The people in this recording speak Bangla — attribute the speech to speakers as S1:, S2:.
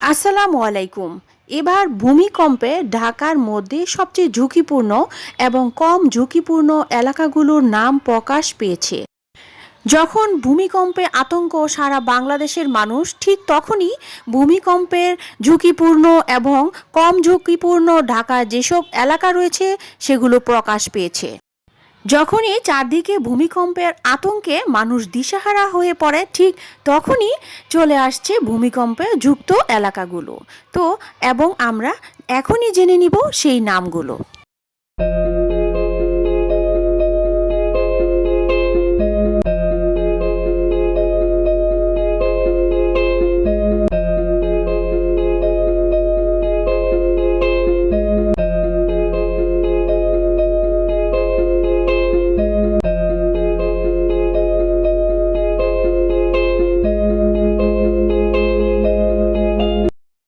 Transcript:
S1: আসসালামু আলাইকুম। এবার ভূমিকম্পে ঢাকার মধ্যে সবচেয়ে ঝুঁকিপূর্ণ এবং কম ঝুঁকিপূর্ণ এলাকাগুলোর নাম প্রকাশ পেয়েছে। যখন ভূমিকম্পে আতঙ্ক সারা বাংলাদেশের মানুষ, ঠিক তখনই ভূমিকম্পের ঝুঁকিপূর্ণ এবং কম ঝুঁকিপূর্ণ ঢাকার যেসব এলাকা রয়েছে, সেগুলো প্রকাশ পেয়েছে। যখনই চারদিকে ভূমিকম্পের আতঙ্কে মানুষ দিশাহারা হয়ে পড়ে, ঠিক তখনই চলে আসছে ভূমিকম্পে যুক্ত এলাকাগুলো। তো, এবং আমরা এখনই জেনে নিব সেই নামগুলো।